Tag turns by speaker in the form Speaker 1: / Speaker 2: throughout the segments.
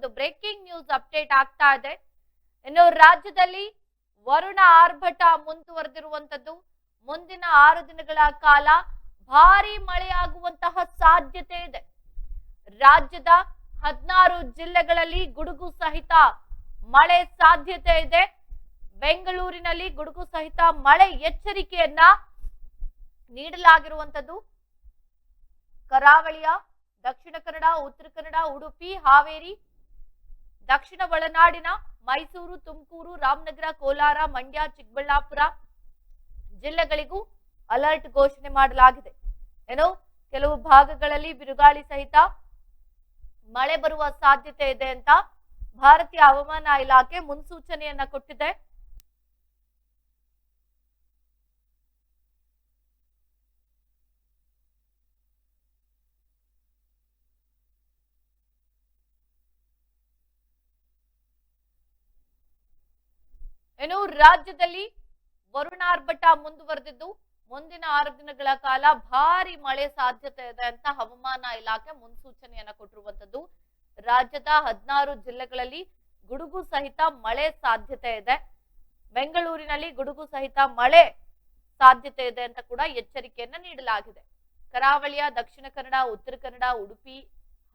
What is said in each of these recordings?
Speaker 1: ಒಂದು breaking news update ಆಗ್ತಾ ಇದೆ. ಇನ್ನು ರಾಜ್ಯದಲ್ಲಿ ವರುಣ ಆರ್ಭಟ ಮುಂದುವರೆದಿರುವಂತದ್ದು ಮುಂದಿನ ಆರು ದಿನಗಳ ಕಾಲ ಭಾರಿ ಮಳೆಯಾಗುವಂತಹ ಸಾಧ್ಯತೆ ಇದೆ. ರಾಜ್ಯದ ಹದಿನಾರು ಜಿಲ್ಲೆಗಳಲ್ಲಿ ಗುಡುಗು ಸಹಿತ ಮಳೆ ಸಾಧ್ಯತೆ ಇದೆ. ಬೆಂಗಳೂರಿನಲ್ಲಿ ಗುಡುಗು ಸಹಿತ ಮಳೆ ಎಚ್ಚರಿಕೆಯನ್ನ ನೀಡಲಾಗಿರುವಂತದ್ದು ಕರಾವಳಿಯ, ದಕ್ಷಿಣ ಕನ್ನಡ, ಉತ್ತರ ಕನ್ನಡ, ಉಡುಪಿ, ಹಾವೇರಿ ದಕ್ಷಿಣ ಒಳನಾಡಿನ ಮೈಸೂರು, ತುಮಕೂರು, ರಾಮನಗರ, ಕೋಲಾರ, ಮಂಡ್ಯ, ಚಿಕ್ಕಬಳ್ಳಾಪುರ ಜಿಲ್ಲೆಗಳಿಗೂ ಅಲರ್ಟ್ ಘೋಷಣೆ ಮಾಡಲಾಗಿದೆ. ಏನು, ಕೆಲವು ಭಾಗಗಳಲ್ಲಿ ಬಿರುಗಾಳಿ ಸಹಿತ ಮಳೆ ಬರುವ ಸಾಧ್ಯತೆ ಇದೆ ಅಂತ ಭಾರತೀಯ ಹವಾಮಾನ ಇಲಾಖೆ ಮುನ್ಸೂಚನೆಯನ್ನ ಕೊಟ್ಟಿದೆ. ಏನು ರಾಜ್ಯದಲ್ಲಿ ವರುಣಾರ್ಭಟ ಮುಂದುವರೆದಿದ್ದು, ಮುಂದಿನ ಆರು ದಿನಗಳ ಕಾಲ ಭಾರಿ ಮಳೆ ಸಾಧ್ಯತೆ ಇದೆ ಅಂತ ಹವಾಮಾನ ಇಲಾಖೆ ಮುನ್ಸೂಚನೆಯನ್ನ ಕೊಟ್ಟಿರುವಂತದ್ದು ರಾಜ್ಯದ ಹದಿನಾರು ಜಿಲ್ಲೆಗಳಲ್ಲಿ ಗುಡುಗು ಸಹಿತ ಮಳೆ ಸಾಧ್ಯತೆ ಇದೆ. ಬೆಂಗಳೂರಿನಲ್ಲಿ ಗುಡುಗು ಸಹಿತ ಮಳೆ ಸಾಧ್ಯತೆ ಇದೆ ಅಂತ ಕೂಡ ಎಚ್ಚರಿಕೆಯನ್ನ ನೀಡಲಾಗಿದೆ. ಕರಾವಳಿಯ ದಕ್ಷಿಣ ಕನ್ನಡ, ಉತ್ತರ ಕನ್ನಡ, ಉಡುಪಿ,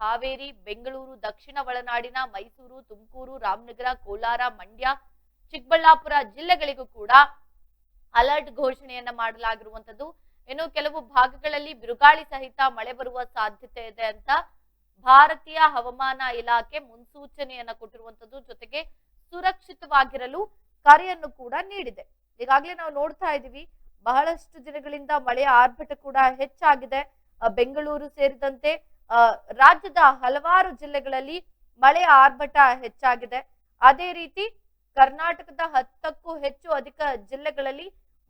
Speaker 1: ಹಾವೇರಿ, ಬೆಂಗಳೂರು, ದಕ್ಷಿಣ ಒಳನಾಡಿನ ಮೈಸೂರು, ತುಮಕೂರು, ರಾಮನಗರ, ಕೋಲಾರ, ಮಂಡ್ಯ ಚಿಕ್ಕಬಳ್ಳಾಪುರ ಜಿಲ್ಲೆಗಳಿಗೂ ಕೂಡ ಅಲರ್ಟ್ ಘೋಷಣೆಯನ್ನ ಮಾಡಲಾಗಿರುವಂತದ್ದು ಇನ್ನು ಕೆಲವು ಭಾಗಗಳಲ್ಲಿ ಬಿರುಗಾಳಿ ಸಹಿತ ಮಳೆ ಬರುವ ಸಾಧ್ಯತೆ ಇದೆ ಅಂತ ಭಾರತೀಯ ಹವಾಮಾನ ಇಲಾಖೆ ಮುನ್ಸೂಚನೆಯನ್ನ ಕೊಟ್ಟಿರುವಂತದ್ದು ಜೊತೆಗೆ ಸುರಕ್ಷಿತವಾಗಿರಲು ಕರೆಯನ್ನು ಕೂಡ ನೀಡಿದೆ. ಈಗಾಗಲೇ ನಾವು ನೋಡ್ತಾ ಇದ್ದೀವಿ, ಬಹಳಷ್ಟು ದಿನಗಳಿಂದ ಮಳೆಯ ಆರ್ಭಟ ಕೂಡ ಹೆಚ್ಚಾಗಿದೆ. ಬೆಂಗಳೂರು ಸೇರಿದಂತೆ ರಾಜ್ಯದ ಹಲವಾರು ಜಿಲ್ಲೆಗಳಲ್ಲಿ ಮಳೆಯ ಆರ್ಭಟ ಹೆಚ್ಚಾಗಿದೆ. ಅದೇ ರೀತಿ ಕರ್ನಾಟಕದ ಹತ್ತಕ್ಕೂ ಹೆಚ್ಚು ಅಧಿಕ ಜಿಲ್ಲೆಗಳಲ್ಲಿ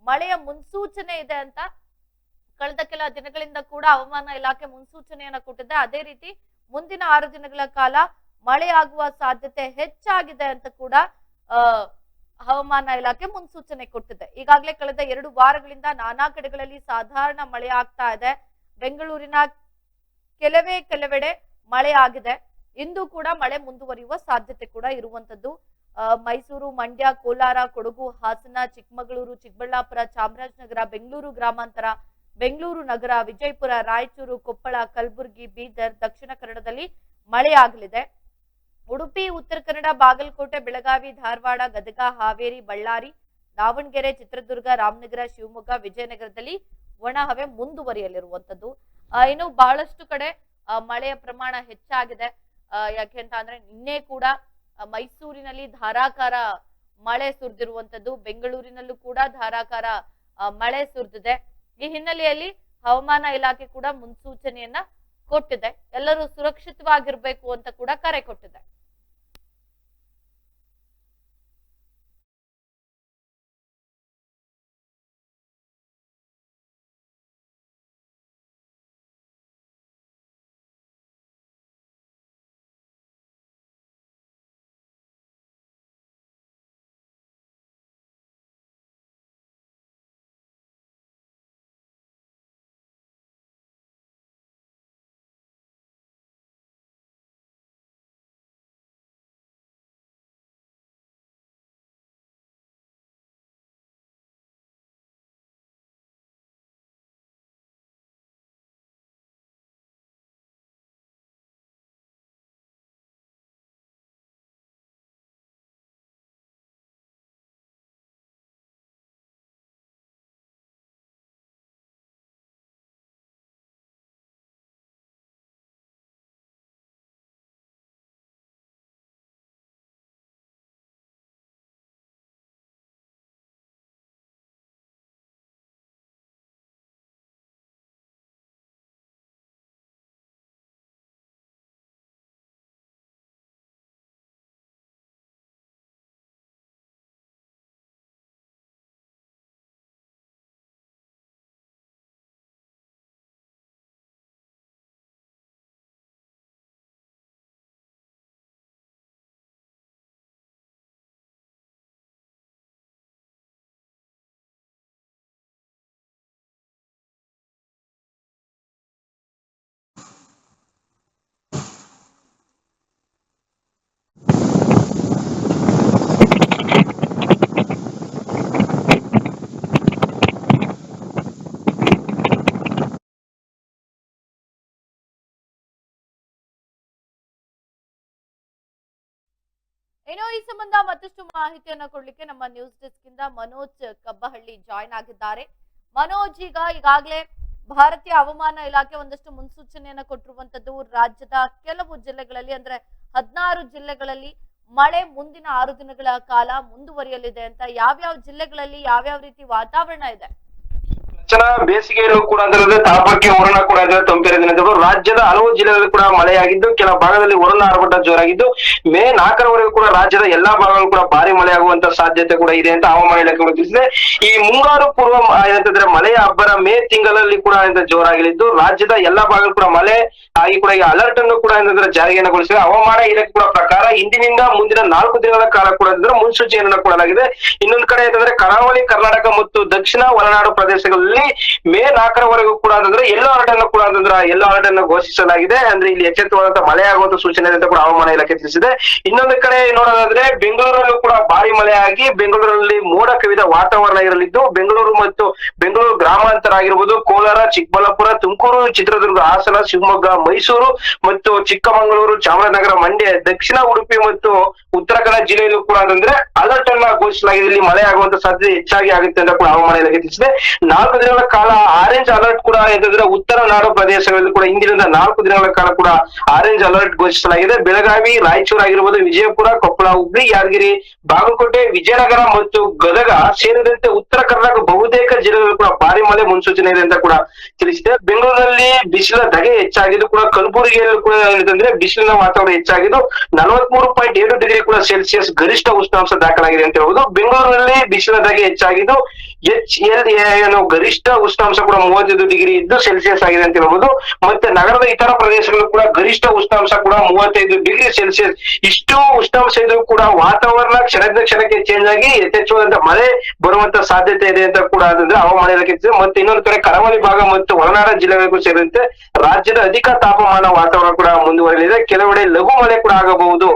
Speaker 1: ಮಳೆಯ ಮುನ್ಸೂಚನೆ ಇದೆ ಅಂತ ಕಳೆದ ಕೆಲ ದಿನಗಳಿಂದ ಕೂಡ ಹವಾಮಾನ ಇಲಾಖೆ ಮುನ್ಸೂಚನೆಯನ್ನ ಕೊಟ್ಟಿದೆ. ಅದೇ ರೀತಿ ಮುಂದಿನ ಆರು ದಿನಗಳ ಕಾಲ ಮಳೆಯಾಗುವ ಸಾಧ್ಯತೆ ಹೆಚ್ಚಾಗಿದೆ ಅಂತ ಕೂಡ ಹವಾಮಾನ ಇಲಾಖೆ ಮುನ್ಸೂಚನೆ ಕೊಟ್ಟಿದೆ. ಈಗಾಗಲೇ ಕಳೆದ ಎರಡು ವಾರಗಳಿಂದ ನಾನಾ ಕಡೆಗಳಲ್ಲಿ ಸಾಧಾರಣ ಮಳೆ ಆಗ್ತಾ ಇದೆ. ಬೆಂಗಳೂರಿನ ಕೆಲವೇ, ಕೆಲವೆಡೆ ಮಳೆ ಆಗಿದೆ. ಇಂದು ಕೂಡ ಮಳೆ ಮುಂದುವರಿಯುವ ಸಾಧ್ಯತೆ ಕೂಡ ಇರುವಂತದ್ದು ಮೈಸೂರು, ಮಂಡ್ಯ, ಕೋಲಾರ, ಕೊಡಗು, ಹಾಸನ, ಚಿಕ್ಕಮಗಳೂರು, ಚಿಕ್ಕಬಳ್ಳಾಪುರ, ಚಾಮರಾಜನಗರ, ಬೆಂಗಳೂರು ಗ್ರಾಮಾಂತರ, ಬೆಂಗಳೂರು ನಗರ, ವಿಜಯಪುರ, ರಾಯಚೂರು, ಕೊಪ್ಪಳ, ಕಲಬುರಗಿ, ಬೀದರ್, ದಕ್ಷಿಣ ಕನ್ನಡದಲ್ಲಿ ಮಳೆಯಾಗಲಿದೆ. ಉಡುಪಿ, ಉತ್ತರ ಕನ್ನಡ, ಬಾಗಲಕೋಟೆ, ಬೆಳಗಾವಿ, ಧಾರವಾಡ, ಗದಗ, ಹಾವೇರಿ, ಬಳ್ಳಾರಿ, ದಾವಣಗೆರೆ, ಚಿತ್ರದುರ್ಗ, ರಾಮನಗರ, ಶಿವಮೊಗ್ಗ, ವಿಜಯನಗರದಲ್ಲಿ ಒಣ ಹವೆ ಮುಂದುವರಿಯಲಿರುವಂತದ್ದು ಇನ್ನು ಬಹಳಷ್ಟು ಕಡೆ ಮಳೆಯ ಪ್ರಮಾಣ ಹೆಚ್ಚಾಗಿದೆ. ಯಾಕೆ ಅಂತ ಅಂದ್ರೆ ನಿನ್ನೆ ಕೂಡ ಮೈಸೂರಿನಲ್ಲಿ ಧಾರಾಕಾರ ಮಳೆ ಸುರಿದಿರುವಂತದ್ದು, ಬೆಂಗಳೂರಿನಲ್ಲೂ ಕೂಡ ಧಾರಾಕಾರ ಮಳೆ ಸುರಿದಿದೆ. ಈ ಹಿನ್ನೆಲೆಯಲ್ಲಿ ಹವಾಮಾನ ಇಲಾಖೆ ಕೂಡ ಮುನ್ಸೂಚನೆಯನ್ನ ಕೊಟ್ಟಿದೆ. ಎಲ್ಲರೂ ಸುರಕ್ಷಿತವಾಗಿರ್ಬೇಕು ಅಂತ ಕೂಡ ಕರೆ ಕೊಟ್ಟಿದೆ. ಏನೋ ಈ ಸಂಬಂಧ ಮತ್ತಷ್ಟು ಮಾಹಿತಿಯನ್ನ ಕೊಡ್ಲಿಕ್ಕೆ ನಮ್ಮ ನ್ಯೂಸ್ ಡೆಸ್ಕ್ ಇಂದ ಮನೋಜ್ ಕಬ್ಬಹಳ್ಳಿ ಜಾಯ್ನ್ ಆಗಿದ್ದಾರೆ. ಮನೋಜ್, ಈಗ ಈಗಾಗಲೇ ಭಾರತೀಯ ಹವಾಮಾನ ಇಲಾಖೆ ಒಂದಷ್ಟು ಮುನ್ಸೂಚನೆಯನ್ನ ಕೊಟ್ಟಿರುವಂತದ್ದು ರಾಜ್ಯದ ಕೆಲವು ಜಿಲ್ಲೆಗಳಲ್ಲಿ, ಅಂದ್ರೆ ಹದಿನಾರು ಜಿಲ್ಲೆಗಳಲ್ಲಿ ಮಳೆ ಮುಂದಿನ ಆರು ದಿನಗಳ ಕಾಲ ಮುಂದುವರಿಯಲಿದೆ ಅಂತ ಯಾವ್ಯಾವ ಜಿಲ್ಲೆಗಳಲ್ಲಿ ಯಾವ್ಯಾವ ರೀತಿ ವಾತಾವರಣ ಇದೆ?
Speaker 2: ರಚನಾ ಬೇಸಿಗೆಯಲ್ಲೂ ಕೂಡ ಅದರಲ್ಲದೆ ತಾಪಕ್ಕೆ ವರುಣ ಕೂಡ ಇದರ ತಂಪಿರ ದಿನಗಳು ರಾಜ್ಯದ ಹಲವು ಜಿಲ್ಲೆಗಳಲ್ಲಿ ಕೂಡ ಮಳೆಯಾಗಿದ್ದು, ಕೆಲ ಭಾಗದಲ್ಲಿ ವರುಣ ಆರ್ಭಟ ಜೋರಾಗಿದ್ದು, ಮೇ ನಾಲ್ಕರವರೆಗೂ ಕೂಡ ರಾಜ್ಯದ ಎಲ್ಲಾ ಭಾಗಗಳು ಕೂಡ ಭಾರಿ ಮಳೆಯಾಗುವಂತ ಸಾಧ್ಯತೆ ಕೂಡ ಇದೆ ಅಂತ ಹವಾಮಾನ ಇಲಾಖೆ ತಿಳಿಸಿದೆ. ಈ ಮುಂಗಾರು ಪೂರ್ವ ಏನಂತಂದ್ರೆ ಮಳೆಯ ಅಬ್ಬರ ಮೇ ತಿಂಗಳಲ್ಲಿ ಕೂಡ ಜೋರಾಗಲಿದ್ದು ರಾಜ್ಯದ ಎಲ್ಲಾ ಭಾಗಗಳು ಕೂಡ ಮಳೆ ಆಗಿ ಕೂಡ ಈ ಅಲರ್ಟ್ ಅನ್ನು ಕೂಡ ಏನಂದ್ರೆ ಜಾರಿಯನ್ನಗೊಳಿಸಿದೆ ಹವಾಮಾನ ಇಲಾಖೆ ಕೂಡ ಪ್ರಕಾರ ಇಂದಿನಿಂದ ಮುಂದಿನ ನಾಲ್ಕು ದಿನಗಳ ಕಾಲ ಕೂಡ ಮುನ್ಸೂಚನೆಯನ್ನು ಕೊಡಲಾಗಿದೆ. ಇನ್ನೊಂದು ಕಡೆ ಏನಂದ್ರೆ ಕರಾವಳಿ ಕರ್ನಾಟಕ ಮತ್ತು ದಕ್ಷಿಣ ಒಳನಾಡು ಪ್ರದೇಶಗಳಲ್ಲಿ ಮೇ ನಾಲ್ಕರವರೆಗೂ ಕೂಡ ಅಂತಂದ್ರೆ ಎಲ್ಲೋ ಅಲರ್ಟ್ ಅನ್ನು ಕೂಡ ಅಂತಂದ್ರೆ ಎಲ್ಲೋ ಅಲರ್ಟ್ ಅನ್ನು ಘೋಷಿಸಲಾಗಿದೆ. ಅಂದ್ರೆ ಇಲ್ಲಿ ಎಚ್ಚೆತ್ತುವಂತ ಮಳೆ ಆಗುವಂತ ಸೂಚನೆ ಅಂತ ಕೂಡ ಹವಾಮಾನ ಇಲಾಖೆ ತಿಳಿಸಿದೆ. ಇನ್ನೊಂದು ಕಡೆ ನೋಡೋದಾದ್ರೆ ಬೆಂಗಳೂರಲ್ಲೂ ಕೂಡ ಭಾರಿ ಮಳೆಯಾಗಿ ಬೆಂಗಳೂರಲ್ಲಿ ಮೋಡ ಕವಿದ ವಾತಾವರಣ ಇರಲಿದ್ದು, ಬೆಂಗಳೂರು ಮತ್ತು ಬೆಂಗಳೂರು ಗ್ರಾಮಾಂತರ ಆಗಿರ್ಬೋದು, ಕೋಲಾರ, ಚಿಕ್ಕಬಳ್ಳಾಪುರ, ತುಮಕೂರು, ಚಿತ್ರದುರ್ಗ, ಹಾಸನ, ಶಿವಮೊಗ್ಗ, ಮೈಸೂರು ಮತ್ತು ಚಿಕ್ಕಮಗಳೂರು, ಚಾಮರಾಜನಗರ, ಮಂಡ್ಯ, ದಕ್ಷಿಣ ಉಡುಪಿ ಮತ್ತು ಉತ್ತರ ಕನ್ನಡ ಜಿಲ್ಲೆಯಲ್ಲೂ ಕೂಡ ಅಂತಂದ್ರೆ ಅಲರ್ಟ್ ಅನ್ನ ಘೋಷಿಸಲಾಗಿದೆ. ಇಲ್ಲಿ ಮಳೆ ಆಗುವಂತ ಸಾಧ್ಯತೆ ಹೆಚ್ಚಾಗಿ ಆಗುತ್ತೆ ಅಂತ ಕೂಡ ಹವಾಮಾನ ಇಲಾಖೆ ತಿಳಿಸಿದೆ. ನಾಲ್ಕು ದಿನಗಳ ಕಾಲ ಆರೆಂಜ್ ಅಲರ್ಟ್ ಕೂಡ ಏನಂದ್ರೆ ಉತ್ತರ ನಾಡು ಪ್ರದೇಶಗಳಲ್ಲಿ ಕೂಡ ಇಂದಿನಿಂದ ನಾಲ್ಕು ದಿನಗಳ ಕಾಲ ಕೂಡ ಆರೆಂಜ್ ಅಲರ್ಟ್ ಘೋಷಿಸಲಾಗಿದೆ. ಬೆಳಗಾವಿ, ರಾಯಚೂರು ಆಗಿರ್ಬೋದು ವಿಜಯಪುರ, ಕೊಪ್ಪಳ, ಹುಬ್ಳಿ, ಯಾದಗಿರಿ, ಬಾಗಲಕೋಟೆ, ವಿಜಯನಗರ ಮತ್ತು ಗದಗ ಸೇರಿದಂತೆ ಉತ್ತರ ಕರ್ನಾಟಕ ಬಹುತೇಕ ಜಿಲ್ಲೆಗಳು ಕೂಡ ಭಾರಿ ಮಳೆ ಮುನ್ಸೂಚನೆ ಇದೆ ಅಂತ ಕೂಡ ತಿಳಿಸಿದೆ. ಬೆಂಗಳೂರಿನಲ್ಲಿ ಬಿಸಿಲ ಧಗೆ ಹೆಚ್ಚಾಗಿದ್ದು ಕೂಡ ಕಲಬುರಗಿಯಲ್ಲೂ ಕೂಡ ಏನಂತಂದ್ರೆ ಬಿಸಿಲಿನ ವಾತಾವರಣ ಹೆಚ್ಚಾಗಿದ್ದು ನಲವತ್ಮೂರು ಪಾಯಿಂಟ್ ಎರಡು ಡಿಗ್ರಿ ಕೂಡ ಸೆಲ್ಸಿಯಸ್ ಗರಿಷ್ಠ ಉಷ್ಣಾಂಶ ದಾಖಲಾಗಿದೆ ಅಂತ ಹೇಳ್ಬೋದು. ಬೆಂಗಳೂರಿನಲ್ಲಿ ಬಿಸಿಲ ಧಗೆ ಹೆಚ್ಚಾಗಿದ್ದು ಎಚ್ ಎಲ್ ಏನು ಗರಿಷ್ಠ ಉಷ್ಣಾಂಶ ಕೂಡ ಮೂವತ್ತೈದು ಡಿಗ್ರಿ ಇದ್ದು ಸೆಲ್ಸಿಯಸ್ ಆಗಿದೆ ಅಂತ ಹೇಳ್ಬೋದು. ಮತ್ತೆ ನಗರದ ಇತರ ಪ್ರದೇಶಗಳು ಕೂಡ ಗರಿಷ್ಠ ಉಷ್ಣಾಂಶ ಕೂಡ ಮೂವತ್ತೈದು ಡಿಗ್ರಿ ಸೆಲ್ಸಿಯಸ್ ಇಷ್ಟು ಉಷ್ಣಾಂಶ ಇದ್ರೂ ಕೂಡ ವಾತಾವರಣ ಕ್ಷಣದ ಕ್ಷಣಕ್ಕೆ ಚೇಂಜ್ ಆಗಿ ಯಥೇಚ್ಛವಾದಂತ ಮಳೆ ಬರುವಂತ ಸಾಧ್ಯತೆ ಇದೆ ಅಂತ ಕೂಡ ಅಂತಂದ್ರೆ ಹವಾಮಾನ ಇಲಾಖೆ. ಮತ್ತೆ ಇನ್ನೊಂದು ಕಡೆ ಕರಾವಳಿ ಭಾಗ ಮತ್ತು ಒಳನಾಡ ಜಿಲ್ಲೆಗಳಿಗೂ ಸೇರಿದಂತೆ ರಾಜ್ಯದ ಅಧಿಕ ತಾಪಮಾನ ವಾತಾವರಣ ಕೂಡ ಮುಂದುವರಿಯಲಿದೆ. ಕೆಲವೆಡೆ ಲಘು ಮಳೆ ಕೂಡ ಆಗಬಹುದು.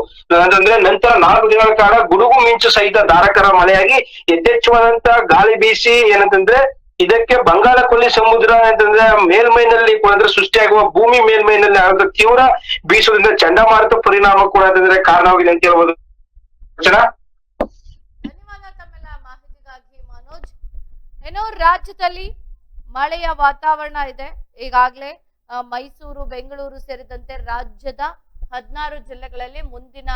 Speaker 2: ಅಂತಂದ್ರೆ ನಂತರ ನಾಲ್ಕು ದಿನಗಳ ಕಾಲ ಗುಡುಗು ಮಿಂಚು ಸಹಿತ ಧಾರಕರ ಮಳೆಯಾಗಿ ಯಥೇಚ್ಛವಾದಂತಹ ಗಾಳಿ ಬೀಸಿ ಏನಂತಂದ್ರೆ ಇದಕ್ಕೆ ಬಂಗಾಳ ಕೊಲ್ಲಿ ಸಮುದ್ರ ಅಂತಂದ್ರೆ ಮೇಲ್ಮೈನಲ್ಲಿ ಕೂಡ ಸೃಷ್ಟಿಯಾಗುವ ಭೂಮಿ ಮೇಲ್ಮೈನಲ್ಲಿ ಆದ ತೀವ್ರ ಬೀಸುವುದರಿಂದ ಚಂಡಮಾರುತ ಪರಿಣಾಮ ಕೂಡ ಅಂತಂದ್ರೆ ಕಾರಣವಾಗಿದೆ ಅಂತ ಹೇಳ್ಬೋದು.
Speaker 1: ಮಾಹಿತಿಗಾಗಿ ಮನೋಜ್. ಏನೋ ರಾಜ್ಯದಲ್ಲಿ ಮಳೆಯ ವಾತಾವರಣ ಇದೆ. ಈಗಾಗಲೇ ಮೈಸೂರು, ಬೆಂಗಳೂರು ಸೇರಿದಂತೆ ರಾಜ್ಯದ ಹದಿನಾರು ಜಿಲ್ಲೆಗಳಲ್ಲಿ ಮುಂದಿನ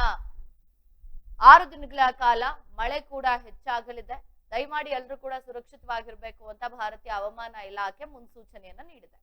Speaker 1: ಆರು ದಿನಗಳ ಕಾಲ ಮಳೆ ಕೂಡ ಹೆಚ್ಚಾಗಲಿದೆ. ದಯಮಾಡಿ ಎಲ್ಲರೂ ಕೂಡ ಸುರಕ್ಷಿತವಾಗಿರ್ಬೇಕು ಅಂತ ಭಾರತೀಯ ಹವಾಮಾನ ಇಲಾಖೆ ಮುನ್ಸೂಚನೆಯನ್ನ ನೀಡಿದೆ.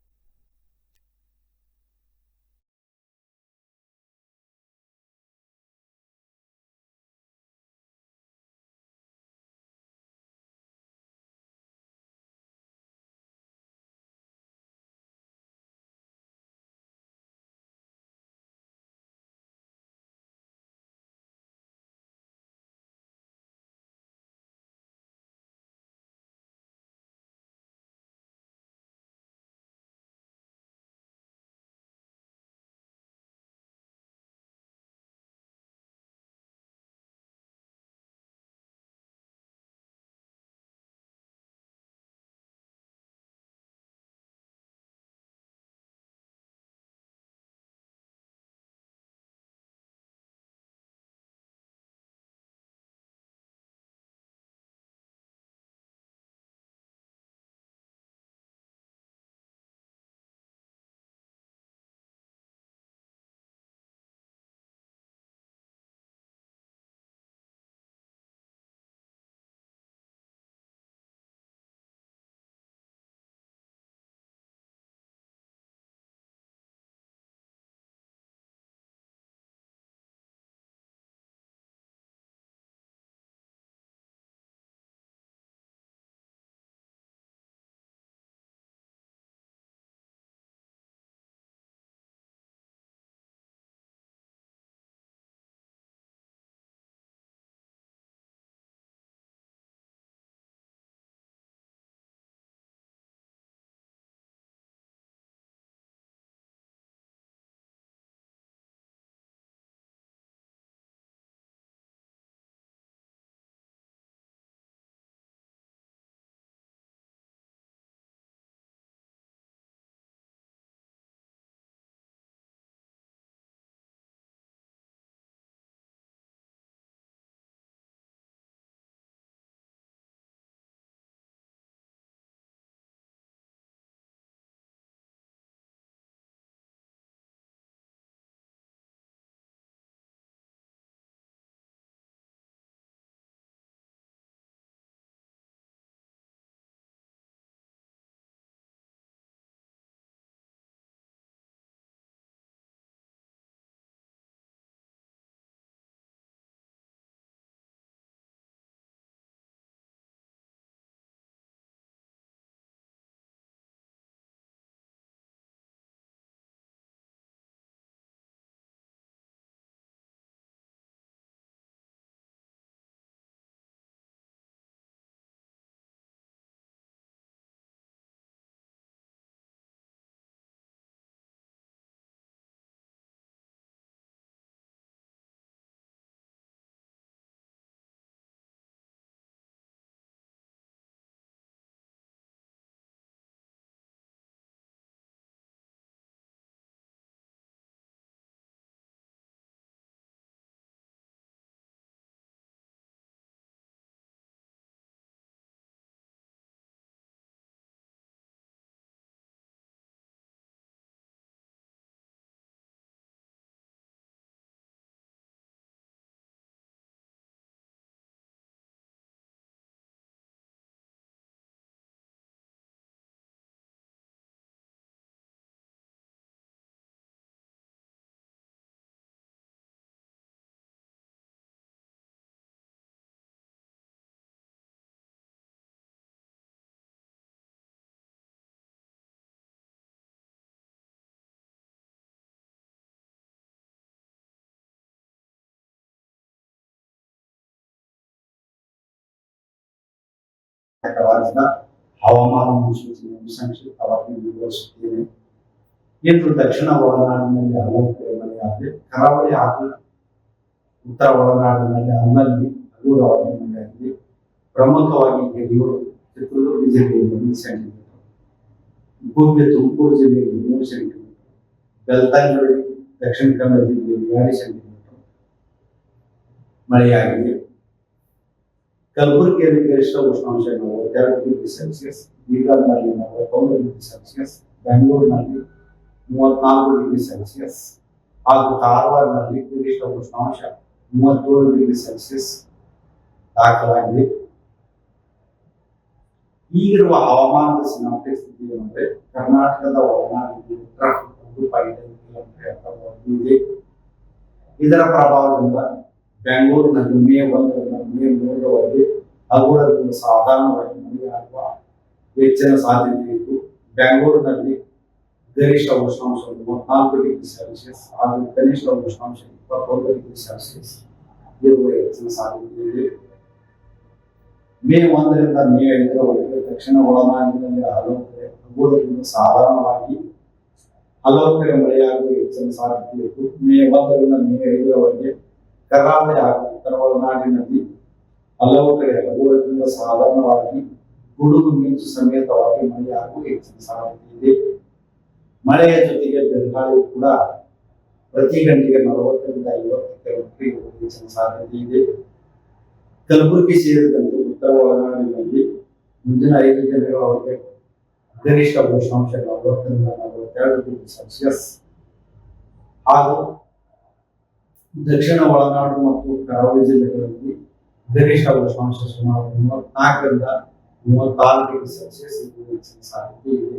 Speaker 3: ರಾಜ್ಯದ ಹವಾಮಾನ ಮುನ್ಸೂಚನೆಯನ್ನು ಸಂಕ್ಷಿಪ್ತವಾಗಿ ವಿವರಿಸುತ್ತೇನೆ ಇಂದು ದಕ್ಷಿಣ ಒಳನಾಡಿನಲ್ಲಿ ಹಲವು ಕಡೆ ಮಳೆಯಾಗಿದೆ ಕರಾವಳಿ ಹಾಗೂ ಉತ್ತರ ಒಳನಾಡಿನಲ್ಲಿ ಅಲ್ಲಲ್ಲಿ ಹಗುರವಾಗಿ ಮಳೆಯಾಗಿದೆ ಪ್ರಮುಖವಾಗಿ ಯಡಿಯೂರು ಚಿತ್ರದುರ್ಗ ಜಿಲ್ಲೆಯಲ್ಲಿ ಒಂದು ಸೆಂಟಿಮೀಟರ್ ಭೂಮಿ ತುಮಕೂರು ಜಿಲ್ಲೆಯಲ್ಲಿ ಮೂರು ಸೆಂಟಿಮೀಟರ್, ಬೆಳ್ತಂಗಡಿ, ದಕ್ಷಿಣ ಕನ್ನಡ ಜಿಲ್ಲೆಯಲ್ಲಿ ಎರಡು ಸೆಂಟಿಮೀಟರ್ ಮಳೆಯಾಗಿದೆ. ಕಲಬುರಗಿಯಲ್ಲಿ ಗರಿಷ್ಠ ಉಷ್ಣಾಂಶ ನಲವತ್ತೆರಡು ಡಿಗ್ರಿ ಸೆಲ್ಸಿಯಸ್ ಬೀದರ್ನಲ್ಲಿ ನಲವತ್ತೊಂದು ಡಿಗ್ರಿ ಸೆಲ್ಸಿಯಸ್ ಬೆಂಗಳೂರಿನಲ್ಲಿ ಮೂವತ್ನಾಲ್ಕು ಡಿಗ್ರಿ ಸೆಲ್ಸಿಯಸ್ ಹಾಗೂ ಕಾರವಾರದಲ್ಲಿ ಗರಿಷ್ಠ ಉಷ್ಣಾಂಶ ಮೂವತ್ತೇಳು ಡಿಗ್ರಿ ಸೆಲ್ಸಿಯಸ್ ದಾಖಲಾಗಿದೆ ಈಗಿರುವ ಹವಾಮಾನದ ಸಿನಾಪ್ಟಿಕ್ ಸ್ಥಿತಿ ಏನಂದ್ರೆ ಕರ್ನಾಟಕದ ಒಳನಾಡಿನಲ್ಲಿ ಉತ್ತರ ಒಂದು ಇದರ ಪ್ರಭಾವದಿಂದ ಬೆಂಗಳೂರಿನಲ್ಲಿ ಮೇ ಒಂದರಿಂದ ಮೇ ಮೂರರವರೆಗೆ ಹಗುರದಿಂದ ಸಾಧಾರಣವಾಗಿ ಮಳೆಯಾಗುವ ಹೆಚ್ಚಿನ ಸಾಧ್ಯತೆ ಇದ್ದು ಬೆಂಗಳೂರಿನಲ್ಲಿ ಗರಿಷ್ಠ ಉಷ್ಣಾಂಶ ಮೂವತ್ನಾಲ್ಕು ಡಿಗ್ರಿ ಸೆಲ್ಸಿಯಸ್ ಹಾಗೂ ಕನಿಷ್ಠ ಉಷ್ಣಾಂಶ ಇಪ್ಪತ್ತೊಂದು ಡಿಗ್ರಿ ಸೆಲ್ಸಿಯಸ್ ಇರುವ ಹೆಚ್ಚಿನ ಸಾಧ್ಯತೆ ಇದೆ. ಮೇ ಒಂದರಿಂದ ಮೇ ಐದರವರೆಗೆ ದಕ್ಷಿಣ ಒಳನಾಡಿನಲ್ಲಿ ಹಲವು ಕಡೆ ಹಗುರದಿಂದ ಸಾಧಾರಣವಾಗಿ ಹಲವು ಕಡೆ ಮಳೆಯಾಗುವ ಹೆಚ್ಚಿನ ಸಾಧ್ಯತೆ ಇದ್ದು, ಮೇ ಒಂದರಿಂದ ಮೇ ಐದರವರೆಗೆ ಕರಾವಳಿ ಹಾಗೂ ಉತ್ತರ ಒಳನಾಡಿನಲ್ಲಿ ಹಲವು ಕಡೆ ಹಗುರದಿಂದ ಸಾಧಾರಣವಾಗಿ ಗುಡುಗು ಮಿಂಚು ಸಮೇತವಾಗಿ ಮಳೆಯಾಗುವ ಹೆಚ್ಚಿನ ಸಾಧ್ಯತೆ ಇದೆ. ಮಳೆಯ ಜೊತೆಗೆ ಬೆಳಗಾವಿ ಕೂಡ ಪ್ರತಿ ಗಂಟೆಗೆ ನಲವತ್ತರಿಂದ ಐವತ್ತು ಕಿಲೋಮೀಟರ್ ಹೆಚ್ಚಿನ ಸಾಧ್ಯತೆ ಇದೆ. ಕಲಬುರಗಿ ಸೇರಿದಂತೆ ಉತ್ತರ ಒಳನಾಡಿನಲ್ಲಿ ಮುಂದಿನ ಐದು ದಿನಗಳವರೆಗೆ ಗರಿಷ್ಠ ಉಷ್ಣಾಂಶ ನಲವತ್ತರಿಂದ ನಲವತ್ತೆರಡು ಡಿಗ್ರಿ ಸೆಲ್ಸಿಯಸ್ ಹಾಗೂ ದಕ್ಷಿಣ ಒಳನಾಡು ಮತ್ತು ಕರಾವಳಿ ಜಿಲ್ಲೆಗಳಲ್ಲಿ ಗರಿಷ್ಠ ಉಷ್ಣಾಂಶ ಸುಮಾರು ಮೂವತ್ನಾಲ್ಕರಿಂದ ಮೂವತ್ತಾರು ಡಿಗ್ರಿ ಸೆಲ್ಸಿಯಸ್ ಸಾಧ್ಯತೆ ಇದೆ.